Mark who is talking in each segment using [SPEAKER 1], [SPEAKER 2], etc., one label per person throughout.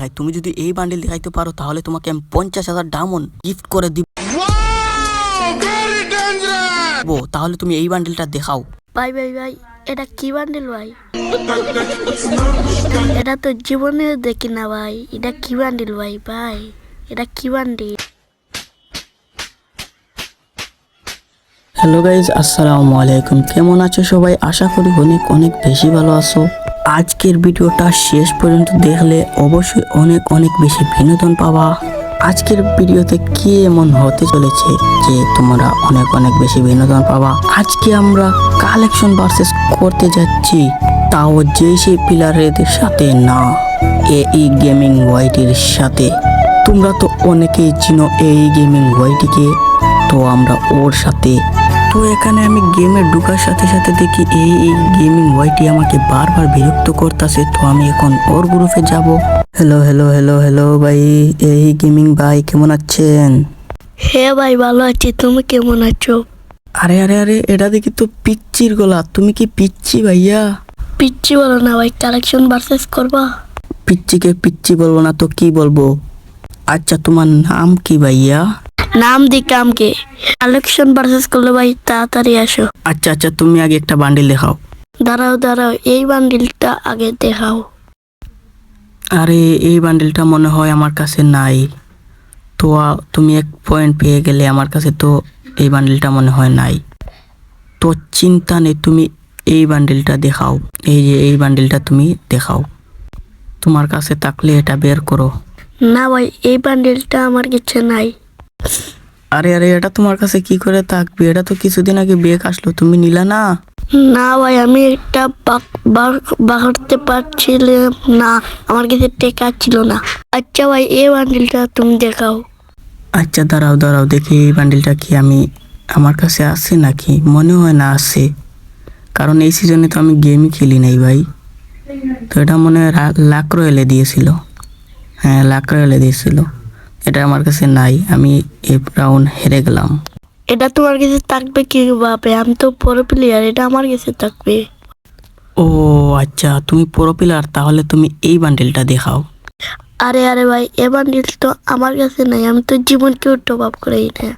[SPEAKER 1] ভাই তুমি যদি এই বান্ডিল দেখাইতে পারো তাহলে তোমাকে আমি পঞ্চাশ হাজার ডায়মন্ড গিফট করে দিব। তাহলে তুমি এই বান্ডিলটা দেখাও।
[SPEAKER 2] ভাই ভাই ভাই এটা কি বান্ডেল ভাই? এটা তো জীবনে দেখি না ভাই। এটা কি বান্ডেল ভাই ভাই? এটা কি বান্ডেল
[SPEAKER 1] হ্যালো গাইজ আসসালামু আলাইকুম। কেমন আছো সবাই? আশা করি অনেক অনেক বেশি ভালো আছো। আজকের ভিডিওটা শেষ পর্যন্ত দেখলে অবশ্যই অনেক অনেক বেশি বিনোদন পাবা। আজকের ভিডিওতে কি এমন হতে চলেছে যে তোমরা অনেক অনেক বেশি বিনোদন পাবা? আজকে আমরা কালেকশন ভার্সেস করতে যাচ্ছি। তাও যে সেই প্লেয়ারদের সাথে না এই গেমিং ওয়াইটির সাথে। তোমরা তো অনেকেই চিনো এই গেমিং ওয়াইটিকে তো আমরা ওর সাথে তো এখানে আমি গেমে ঢুকার সাথে সাথে দেখি এই এই গেমিং ওয়াইটি আমাকে বারবার বিরক্ত করতেছে তো আমি এখন ওর গ্রুপে যাব। হ্যালো হ্যালো হ্যালো হ্যালো ভাই। এই গেমিং ভাই কেমন আছেন?
[SPEAKER 2] হে ভাই ভালো আছি। তুমি কেমন আছো?
[SPEAKER 1] আরে আরে আরে এটা দেখি তো পিচ্চির গলা। তুমি কি পিচ্চি ভাইয়া?
[SPEAKER 2] পিচ্ছি বলো না ভাই কালেকশন ভার্সেস করবা?
[SPEAKER 1] পিচ্চিকে পিচ্চি বলব না তো কি বলব? আচ্ছা তোমার নাম কি ভাইয়া?
[SPEAKER 2] নাম দি কামকে কালেকশন পারচেস করলে ভাই তাড়াতাড়ি আসো।
[SPEAKER 1] আচ্ছা আচ্ছা তুমি আগে একটা বান্ডিল দেখাও।
[SPEAKER 2] দাঁড়াও দাঁড়াও এই বান্ডিলটা আগে দেখাও।
[SPEAKER 1] আরে এই বান্ডিলটা মনে হয় আমার কাছে নাই। তো তুমি এক পয়েন্ট পেয়ে গেলে আমার কাছে তো এই বান্ডিলটা মনে হয় নাই। তো চিন্তা নেই তুমি এই বান্ডিলটা দেখাও। এই যে এই বান্ডিলটা তুমি দেখাও। তোমার কাছে থাকলে এটা বের করো।
[SPEAKER 2] না ভাই এই বান্ডিলটা আমার কাছে নাই।
[SPEAKER 1] আরে আরে এটা তোমার কাছে কি করে থাকবে? এটা তো কিছুদিন আগে বেগ আসলো তুমি নিলা না?
[SPEAKER 2] না ভাই আমি এটা বাড়তে পারছিলাম না। আমার কাছে টেকা ছিল না। আচ্ছা ভাই এই বান্ডিলটা তুমি দেখাও।
[SPEAKER 1] আচ্ছা দাঁড়াও দাঁড়াও দেখি এই বান্ডেলটা কি আমি আমার কাছে আছে নাকি? মনে হয় না আছে। কারণ এই সিজনে তো আমি গেমই খেলি নাই ভাই। তো এটা মনে হয় লাখ রয়েলে দিয়েছিল। হ্যাঁ লাখ রয়েলে দিয়েছিল। এটা আমার কাছে নাই আমি এই রাউন্ড হেরে গেলাম।
[SPEAKER 2] এটা তোমার কাছে থাকবে কি ভাবে আমি তো বড় প্লেয়ার এটা আমার কাছে থাকবে।
[SPEAKER 1] ও আচ্ছা তুমি পুরো পিলার তাহলে তুমি এই বান্ডেলটা দেখাও।
[SPEAKER 2] আরে আরে ভাই এ বান্ডিল তো আমার কাছে নাই আমি তো জীবনকেও টপ আপ করি না।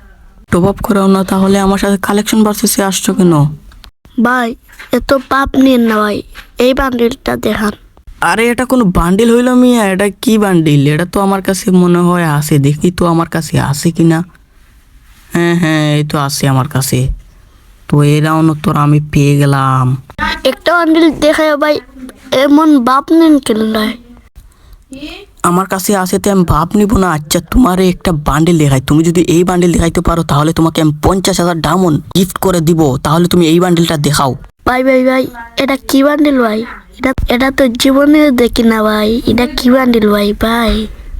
[SPEAKER 1] টপ আপ করাও না তাহলে আমার সাথে কালেকশন ভার্সেসে আসছো কেন?
[SPEAKER 2] ভাই এত পাপ নিন না ভাই এই বান্ডিলটা দেখান।
[SPEAKER 1] আরে এটা কোনো বান্ডিল হইল মিয়া এটা কি বান্ডিল এটা তো আমার কাছে মনে হয় আছে দেখি তো আমার কাছে আছে কি না হ্যাঁ হ্যাঁ এই তো আছে আমার কাছে। তো রাউন্ড তোর আমি পেয়ে গেলাম।
[SPEAKER 2] একটা বান্ডিল দেখায় ভাই এমন বাপ নেন কেন
[SPEAKER 1] আমার কাছে আছে তো আমি ভাব নিব না আচ্ছা তোমার একটা বান্ডিল দেখাই। তুমি যদি এই বান্ডিল দেখাইতে পারো তাহলে তোমাকে আমি পঞ্চাশ হাজার ডায়মন্ড গিফট করে দিব। তাহলে তুমি এই বান্ডিলটা দেখাও।
[SPEAKER 2] ভাই ভাই ভাই এটা কি বান্ডিল ভাই? এটা এটা তো জীবনে দেখি না ভাই। এটা কি বান্ডিল ভাই? ভাই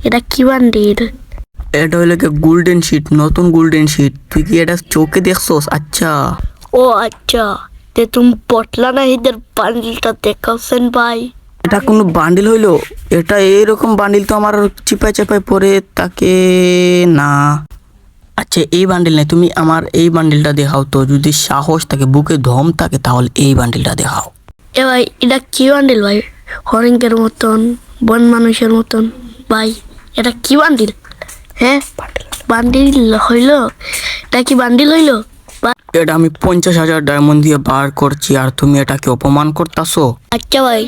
[SPEAKER 2] এটা কি বান্ডিল?
[SPEAKER 1] এটা হলো কি গোল্ডেন শিট নতুন গোল্ডেন শিট তুই কি এটা চোখে দেখছোস? আচ্ছা।
[SPEAKER 2] ও আচ্ছা। তে তুমি পটলা না এদের বান্ডিলটা দেখাচ্ছেন ভাই।
[SPEAKER 1] এটা কোনো বান্ডিল হইল? এটা এইরকম বান্ডিল তো আমার চিপায় চাপায় পরে তাকে না। আচ্ছা এই বান্ডিল নেই। তুমি আমার এই বান্ডিলটা দেখাও তো। যদি সাহস থাকে বুকে ধম থাকে তাহলে এই বান্ডিলটা দেখাও।
[SPEAKER 2] এ ভাই এটা কি বান্ডিল ভাই? হরিঙ্গের মতন বন মানুষের মতন। ভাই এটা কি বান্ডিল? হ্যাঁ? বান্ডিল হইল? এটা কি বান্ডিল হইল?
[SPEAKER 1] এটা আমি পঞ্চাশ হাজার ডায়মন্ড দিয়ে বার করছি আর তুমি এটাকে অপমান করতাছো?
[SPEAKER 2] আচ্ছা ভাই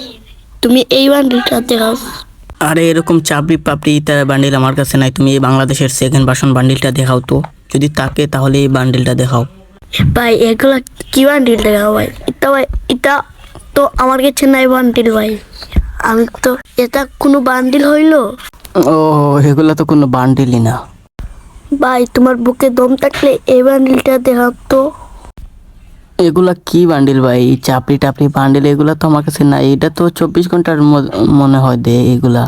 [SPEAKER 2] তুমি এই বান্ডিলটা দেখাও।
[SPEAKER 1] আরে এরকম চাপড়ি পাপড়ি ইত্যাদি বান্ডিল আমার কাছে নাই। তুমি এই বাংলাদেশের সেকেন্ড ভার্সন বান্ডিলটা দেখাও তো। যদি তাকে তাহলে এই বান্ডিলটা দেখাও।
[SPEAKER 2] ভাই এগুলো কি বান্ডিল দেখাও ভাই? এটা ভাই এটা তো আমার কাছে নাই বান্ডিল ভাই। আমি তো এটা কোনো বান্ডিল হইল?
[SPEAKER 1] ও এগুলো তো কোনো বান্ডিলই না।
[SPEAKER 2] ভাই তোমার বুকে দম থাকলে এই বান্ডিলটা দেখাও তো।
[SPEAKER 1] এগুলা কি বান্ডিল ভাই? চাপড়ি টাপড়ি বান্ডিল এগুলা তো আমার কাছে নাই। এটা তো চব্বিশ ঘণ্টার মনে হয় দে এগুলা।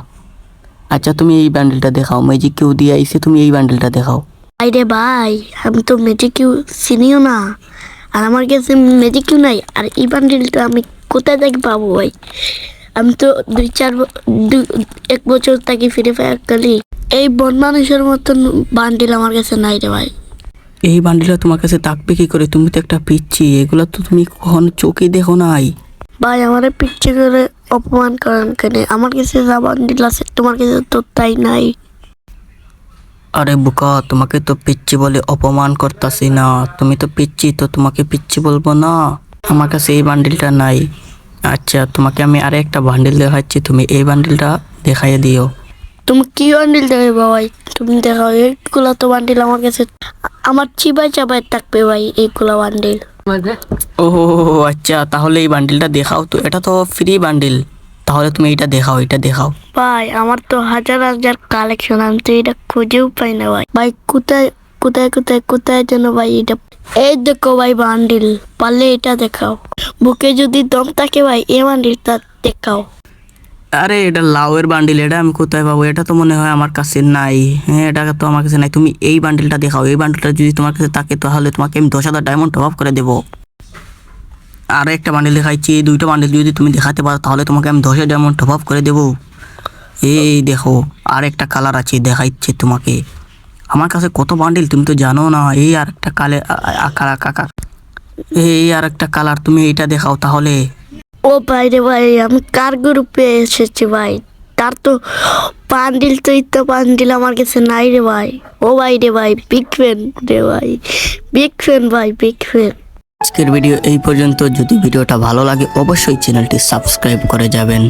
[SPEAKER 1] আচ্ছা তুমি এই বান্ডিলটা দেখাও। ম্যাজিক কেউ দিয়ে আইসে তুমি এই বান্ডিলটা দেখাও।
[SPEAKER 2] আরে ভাই আমি তো ম্যাজিকিউ চিনিও না। আর আমার কাছে ম্যাজিকিউ নাই আর এই বান্ডিলটা আমি কোথায় থেকে পাবো ভাই? আমি তো দুই চার এক বছর থাকি ফিরে ফায়ার খেলি। এই বন মানুষের মতন বান্ডিল আমার কাছে নাই রে ভাই।
[SPEAKER 1] এই বান্ডিলটা তোমার কাছে থাকবে কি করে? তুমি তো একটা পিচ্ছি এগুলা তো তুমি কখনো চোখে দেখো নাই।
[SPEAKER 2] ভাই আমারে পিচ্ছি করে অপমান করেন কেন? আমার কাছে যা বান্ডিল আছে তোমার কাছে তো তাই নাই।
[SPEAKER 1] আরে বুকা তোমাকে তো পিচ্ছি বলে অপমান করতাছি না। তুমি তো পিচ্ছি তো তোমাকে পিচ্ছি বলব না। আমার কাছে এই বান্ডিলটা নাই। আচ্ছা তোমাকে আমি আরে একটা বান্ডিল দেখাচ্ছি। তুমি এই বান্ডিলটা দেখাইয়ে দিও।
[SPEAKER 2] তুমি কি বান্ডিল দেবে ভাই? তুমি দেখাও এইগুলো তো বান্ডিল আমার কাছে আমার চিবাই চাবাই থাকবে ভাই এইগুলো বান্ডিল
[SPEAKER 1] ও আচ্ছা তাহলে এই বান্ডিলটা দেখাও তো। এটা তো ফ্রি বান্ডিল তাহলে তুমি এটা দেখাও এটা দেখাও।
[SPEAKER 2] ভাই আমার তো হাজার হাজার কালেকশন আমি তো এটা খুঁজেও পাই না ভাই। ভাই কোথায় কোথায় কোথায় কোথায় যেন ভাই এটা এই দেখো ভাই বান্ডিল, পারলে এটা দেখাও। বুকে যদি দম থাকে ভাই, এই বান্ডিলটা দেখাও।
[SPEAKER 1] আরে, এটা লাউয়ের বান্ডিল, এটা আমি কোথায় পাবো? এটা তো মনে হয় আমার কাছে নাই। হ্যাঁ এটা তো আমার কাছে নাই। তুমি এই বান্ডিলটা দেখাও। এই বান্ডিলটা যদি তোমার কাছে থাকে, তাহলে তোমাকে আমি দশ হাজার ডায়মন্ড টপ আপ করে দেবো। আর একটা বান্ডিল দেখাইছি। এই দুইটা বান্ডিল যদি তুমি দেখাতে পারো, তাহলে তোমাকে আমি দশ হাজার ডায়মন্ড টপ আপ করে দেবো। এই দেখো আর একটা কালার আছে, দেখাইছে তোমাকে। আমার কাছে কত বান্ডিল তুমি তো জানো না এই আর একটা কালে কালার কাকা এই আর একটা কালার তুমি এটা দেখাও তাহলে।
[SPEAKER 2] ও ভাই রে ভাই আমি কার গ্রুপে এসেছি ভাই? তার তো পান্ডিল তো তো পান্ডিল আমার কাছে নাই রে ভাই। ও ভাই রে ভাই বিগ ফ্যান রে ভাই। বিগ ফ্যান ভাই বিগ ফ্যান
[SPEAKER 1] আজকের ভিডিও এই পর্যন্ত। যদি ভিডিওটা ভালো লাগে অবশ্যই চ্যানেলটি সাবস্ক্রাইব করে যাবেন।